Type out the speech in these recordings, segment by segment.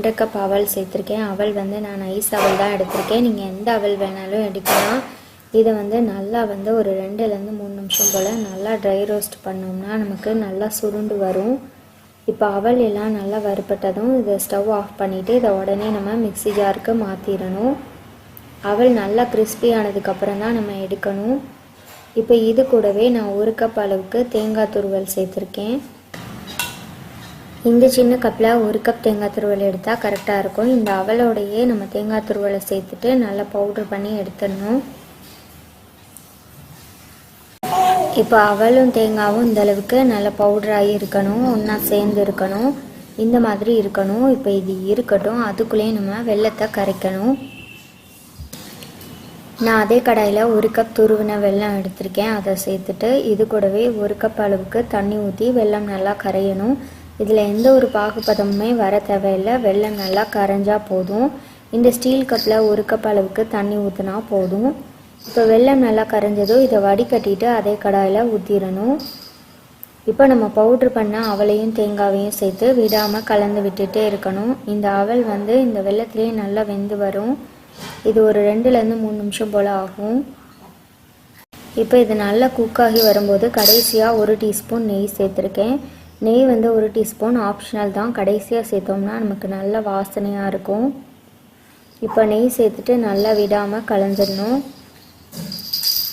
ரெண்டு கப் அவல் சேர்த்துருக்கேன். அவல் வந்து நான் ஐஸ் அவல் தான் எடுத்திருக்கேன். நீங்கள் எந்த அவல் வேணாலும் எடுக்கலாம். இதை வந்து நல்லா வந்து ஒரு ரெண்டுலேருந்து மூணு நிமிஷம் போல் நல்லா ட்ரை ரோஸ்ட் பண்ணோம்னா நமக்கு நல்லா சுருண்டு வரும். இப்போ அவல் எல்லாம் நல்லா வறுப்பட்டதும் இதை ஸ்டவ் ஆஃப் பண்ணிவிட்டு இதை உடனே நம்ம மிக்ஸி ஜாருக்கு மாற்றிடணும் அவல் நல்லா கிறிஸ்பி ஆனதுக்கப்புறம் தான் நம்ம எடுக்கணும். இப்போ இது கூடவே நான் ஒரு கப் அளவுக்கு தேங்காய் துருவல் சேர்த்துருக்கேன். இந்த சின்ன கப்பில் ஒரு கப் தேங்காய் துருவல் எடுத்தால் கரெக்டாக இருக்கும். இந்த அவலோடையே நம்ம தேங்காய் துருவலை சேர்த்துட்டு நல்லா பவுடர் பண்ணி எடுத்துடணும். இப்போ அவலும் தேங்காவும் இந்த அளவுக்கு பவுடராகி இருக்கணும் ஒன்றா சேர்ந்து இருக்கணும். இந்த மாதிரி இருக்கணும். இப்போ இது இருக்கட்டும். அதுக்குள்ளேயே நம்ம வெள்ளத்தை கரைக்கணும். நான் அதே கடாயில் ஒரு கப் துருவின வெல்லம் எடுத்திருக்கேன். அதை சேர்த்துட்டு இது கூடவே ஒரு கப் அளவுக்கு தண்ணி ஊற்றி வெல்லம் நல்லா கரையணும். இதில் எந்த ஒரு பாகுபதமுமே வர தேவையில்லை. வெள்ளம் நல்லா கரைஞ்சால் போதும். இந்த ஸ்டீல் கப்பில் ஒரு கப் அளவுக்கு தண்ணி ஊற்றினா போதும். இப்போ வெள்ளம் நல்லா கரைஞ்சதும் இதை வடிகட்டிட்டு அதே கடாயில் ஊற்றிடணும் இப்போ நம்ம பவுட்ரு பண்ண அவளையும் தேங்காவையும் சேர்த்து விடாமல் கலந்து விட்டுட்டே இருக்கணும். இந்த அவல் வந்து இந்த வெள்ளத்துலேயே நல்லா வெந்து வரும். இது ஒரு ரெண்டுலேருந்து மூணு நிமிஷம் போல் ஆகும். இப்போ இது நல்லா குக் ஆகி வரும்போது கடைசியாக ஒரு டீஸ்பூன் நெய் சேர்த்துருக்கேன். நெய் வந்து ஒரு டீஸ்பூன் ஆப்ஷனல் தான். கடைசியாக சேர்த்தோம்னா நமக்கு நல்ல வாசனையாக இருக்கும். இப்போ நெய் சேர்த்துட்டு நல்லா விடாமல் கலந்துடணும்.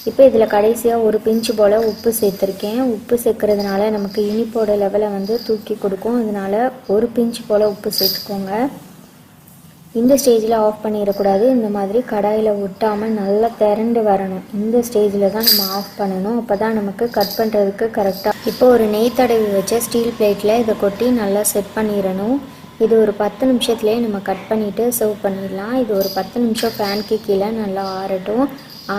இப்போ இதில் கடைசியாக ஒரு பிஞ்சு போல் உப்பு சேர்த்துருக்கேன். உப்பு சேர்க்கறதுனால நமக்கு இனிப்போட லெவலை வந்து தூக்கி கொடுக்கும். இதனால் ஒரு பிஞ்சு போல் உப்பு சேர்த்துக்கோங்க. இந்த ஸ்டேஜில் ஆஃப் பண்ணிடக்கூடாது. இந்த மாதிரி கடாயில் ஒட்டாமல் நல்லா திரண்டு வரணும். இந்த ஸ்டேஜில் தான் நம்ம ஆஃப் பண்ணணும். அப்போ தான் நமக்கு கட் பண்ணுறதுக்கு கரெக்டாக இப்போ ஒரு நெய் தடவி வச்ச ஸ்டீல் பிளேட்டில் இதை கொட்டி நல்லா செட் பண்ணிடணும். இது ஒரு பத்து நிமிஷத்துலேயே நம்ம கட் பண்ணிவிட்டு சர்வ் பண்ணிடலாம். இது ஒரு பத்து நிமிஷம் ஃபேனுக்கு கீழே நல்லா ஆறட்டும்.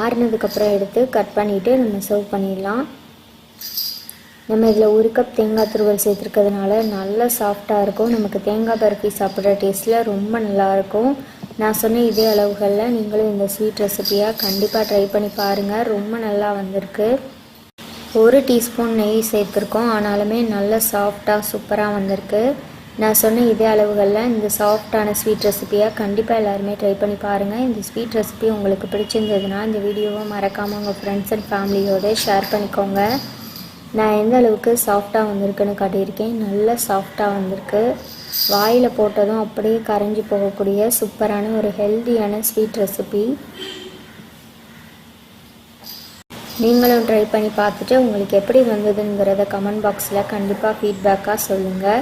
ஆறுனதுக்கப்புறம் எடுத்து கட் பண்ணிவிட்டு நம்ம சர்வ் பண்ணிடலாம். நம்ம இதில் ஒரு கப் தேங்காய் துருவல் சேர்த்துருக்கிறதுனால நல்லா சாஃப்டாக இருக்கும். நமக்கு தேங்காய் பருப்பி சாப்பிட்ற டேஸ்ட்டில் ரொம்ப நல்லாயிருக்கும் நான் சொன்ன இதே அளவுகளில் நீங்களும் இந்த ஸ்வீட் ரெசிபியாக கண்டிப்பாக ட்ரை பண்ணி பாருங்கள் ரொம்ப நல்லா வந்திருக்கு. ஒரு டீஸ்பூன் நெய் சேர்த்துருக்கோம். ஆனாலுமே நல்ல சாஃப்டாக சூப்பராக வந்திருக்கு. நான் சொன்ன இதே அளவுகளில் இந்த சாஃப்டான ஸ்வீட் ரெசிப்பியாக கண்டிப்பாக எல்லாருமே ட்ரை பண்ணி பாருங்கள் இந்த ஸ்வீட் ரெசிபி உங்களுக்கு பிடிச்சிருந்ததுன்னா இந்த வீடியோவை மறக்காமல் உங்கள் ஃப்ரெண்ட்ஸ் அண்ட் ஃபேமிலியோடு ஷேர் பண்ணிக்கோங்க. நான் எந்த அளவுக்கு சாஃப்டாக வந்திருக்குன்னு காட்டியிருக்கேன். நல்ல சாஃப்டாக வந்திருக்கு. வாயில் போட்டதும் அப்படியே கரைஞ்சி போகக்கூடிய சூப்பரான ஒரு ஹெல்த்தியான ஸ்வீட் ரெசிபி நீங்களும் ட்ரை பண்ணி பார்த்துட்டு உங்களுக்கு எப்படி வந்ததுங்கிறத கமெண்ட் பாக்ஸில் கண்டிப்பாக ஃபீட்பேக்காக சொல்லுங்கள்